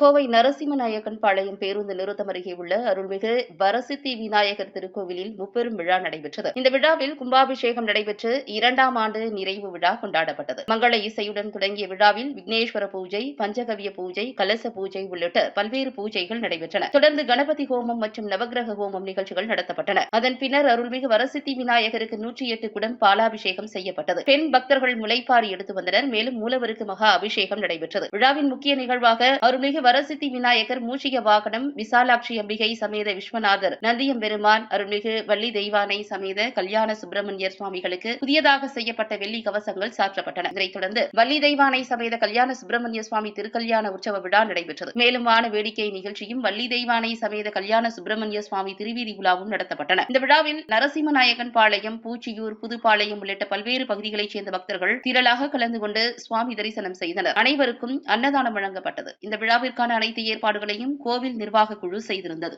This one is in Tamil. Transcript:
கோவை நரசிம்மநாயக்கன் பாளையம் பேருந்து நிறுத்தம் அருகே உள்ள அருள்மிகு வரசித்தி விநாயகர் திருக்கோவிலில் முப்பெரும் விழா நடைபெற்றது. இந்த விழாவில் கும்பாபிஷேகம் நடைபெற்று இரண்டாம் ஆண்டு நிறைவு விழா கொண்டாடப்பட்டது. மங்கள இசையுடன் தொடங்கிய விழாவில் விக்னேஸ்வர பூஜை பஞ்சகவிய பூஜை கலச பூஜை உள்ளிட்ட பல்வேறு பூஜைகள் நடைபெற்றன. தொடர்ந்து கணபதி ஹோமம் மற்றும் நவக்கிரக ஹோமம் நிகழ்ச்சிகள் நடத்தப்பட்டன. அதன் பின்னர் அருள்மிகு வரசித்தி விநாயகருக்கு நூற்றி எட்டு குடம் பாலாபிஷேகம் செய்யப்பட்டது. பெண் பக்தர்கள் முளைப்பாரி எடுத்து வந்தனர். மேலும் மூலவருக்கு மகா அபிஷேகம் நடைபெற்றது. விழாவின் முக்கிய நிகழ்வாக அருள்மிகு வரசித்தி விநாயகர் மூஷிக வாகனம் விசாலாட்சி அம்பிகை சமேத விஸ்வநாதர் நந்தியம் பெருமான் அருள்மிகு வள்ளி தெய்வானை சமேத கல்யாண சுப்பிரமணியர் சுவாமிகளுக்கு புதியதாக செய்யப்பட்ட வெள்ளி கவசங்கள் சாற்றப்பட்டன. இதனைத் தொடர்ந்து வள்ளி தெய்வானை சமேத கல்யாண சுப்பிரமணிய சுவாமி திருக்கல்யாண உற்சவ விழா நடைபெற்றது. மேலும் வான வேடிக்கை நிகழ்ச்சியும் வள்ளி தெய்வானை சமேத கல்யாண சுப்பிரமணிய சுவாமி திருவீதி விழாவும் நடத்தப்பட்டன. இந்த விழாவில் நரசிம்மநாயகன் பாளையம் பூச்சியூர் புதுப்பாளையம் உள்ளிட்ட பல்வேறு பகுதிகளைச் சேர்ந்த பக்தர்கள் திரளாக கலந்து கொண்டு சுவாமி தரிசனம் செய்தனர். அனைவருக்கும் அன்னதானம் வழங்கப்பட்டது. இந்த அதற்கான அனைத்து ஏற்பாடுகளையும் கோவில் நிர்வாக குழு செய்திருந்தது.